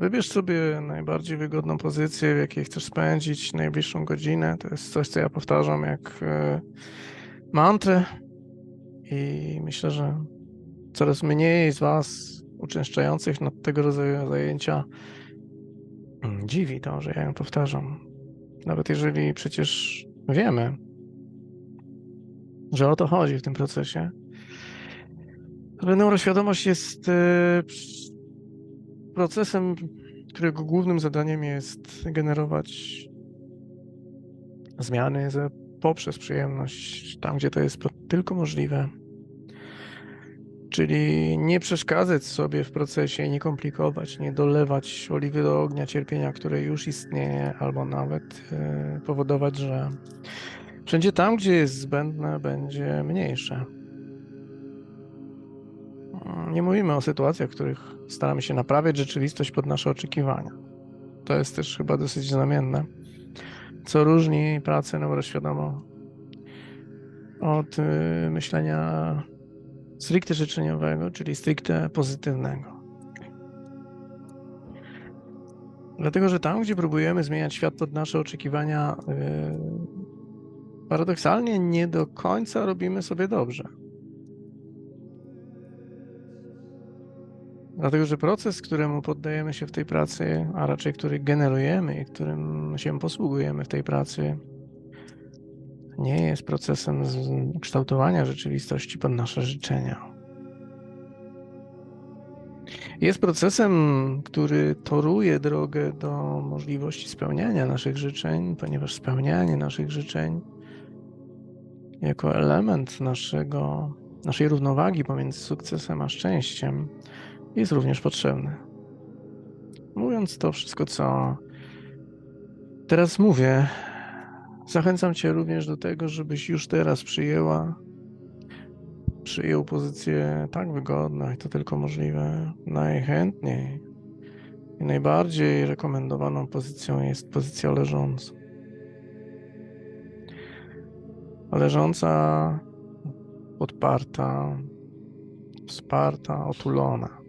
Wybierz sobie najbardziej wygodną pozycję, w jakiej chcesz spędzić najbliższą godzinę. To jest coś, co ja powtarzam jak e, mantrę. I myślę, że coraz mniej z Was uczęszczających na tego rodzaju zajęcia mm, dziwi to, że ja ją powtarzam. Nawet jeżeli przecież wiemy, że o to chodzi w tym procesie. Ale neuroświadomość jest e, procesem, którego głównym zadaniem jest generować zmiany poprzez przyjemność, tam gdzie to jest tylko możliwe. Czyli nie przeszkadzać sobie w procesie, nie komplikować, nie dolewać oliwy do ognia cierpienia, które już istnieje, albo nawet e, powodować, że wszędzie tam, gdzie jest zbędne, będzie mniejsze. Nie mówimy o sytuacjach, w których staramy się naprawiać rzeczywistość pod nasze oczekiwania. To jest też chyba dosyć znamienne. Co różni pracę neuroświadomą od y, myślenia stricte życzeniowego, czyli stricte pozytywnego. Dlatego, że tam, gdzie próbujemy zmieniać świat pod nasze oczekiwania, yy, paradoksalnie nie do końca robimy sobie dobrze. Dlatego, że proces, któremu poddajemy się w tej pracy, a raczej który generujemy i którym się posługujemy w tej pracy, nie jest procesem kształtowania rzeczywistości pod nasze życzenia. Jest procesem, który toruje drogę do możliwości spełniania naszych życzeń, ponieważ spełnianie naszych życzeń jako element naszego, naszej równowagi pomiędzy sukcesem a szczęściem jest również potrzebny. Mówiąc to wszystko, co teraz mówię, zachęcam Cię również do tego, żebyś już teraz przyjęła, przyjął pozycję tak wygodną, jak to tylko możliwe. Najchętniej i najbardziej rekomendowaną pozycją jest pozycja leżąca. Leżąca, podparta, wsparta, otulona.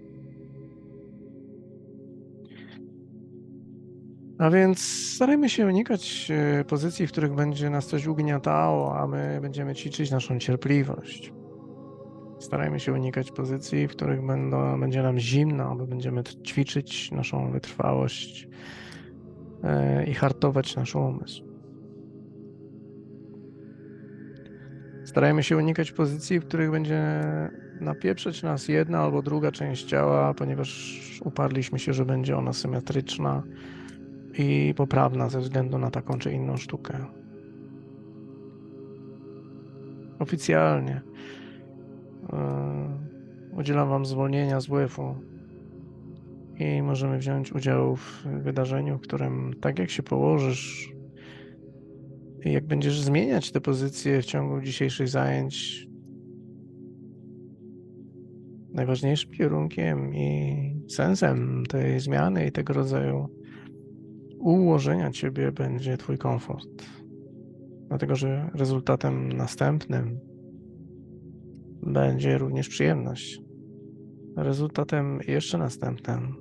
A więc starajmy się unikać e, pozycji, w których będzie nas coś ugniatało, a my będziemy ćwiczyć naszą cierpliwość. Starajmy się unikać pozycji, w których będą, będzie nam zimno, aby będziemy ćwiczyć naszą wytrwałość e, i hartować nasz umysł. Starajmy się unikać pozycji, w których będzie napieprzeć nas jedna albo druga część ciała, ponieważ uparliśmy się, że będzie ona symetryczna i poprawna ze względu na taką czy inną sztukę. Oficjalnie yy, udzielam Wam zwolnienia z WF-u i możemy wziąć udział w wydarzeniu, w którym tak jak się położysz i jak będziesz zmieniać te pozycje w ciągu dzisiejszych zajęć, najważniejszym kierunkiem i sensem tej zmiany i tego rodzaju ułożenia ciebie będzie Twój komfort. Dlatego, że rezultatem następnym będzie również przyjemność. Rezultatem jeszcze następnym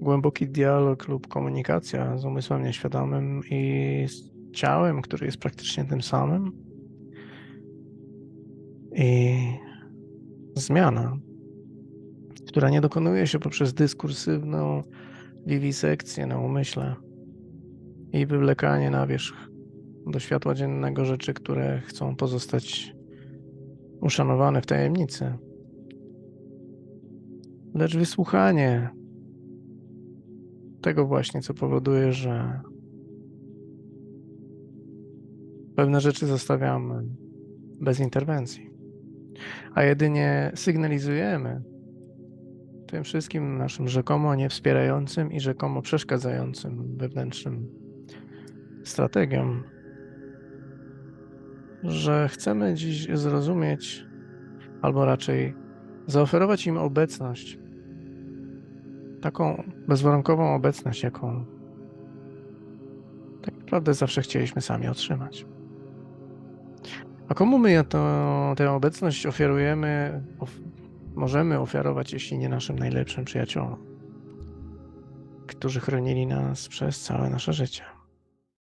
głęboki dialog lub komunikacja z umysłem nieświadomym i z ciałem, który jest praktycznie tym samym. I zmiana, która nie dokonuje się poprzez dyskursywną wiwisekcję na umyśle i wywlekanie na wierzch do światła dziennego rzeczy, które chcą pozostać uszanowane w tajemnicy. Lecz wysłuchanie tego właśnie, co powoduje, że pewne rzeczy zostawiamy bez interwencji, a jedynie sygnalizujemy tym wszystkim naszym rzekomo niewspierającym i rzekomo przeszkadzającym wewnętrznym strategiom, że chcemy dziś zrozumieć, albo raczej zaoferować im obecność, taką bezwarunkową obecność, jaką tak naprawdę zawsze chcieliśmy sami otrzymać. A komu my to, tę obecność oferujemy, możemy ofiarować, jeśli nie naszym najlepszym przyjaciołom, którzy chronili nas przez całe nasze życie.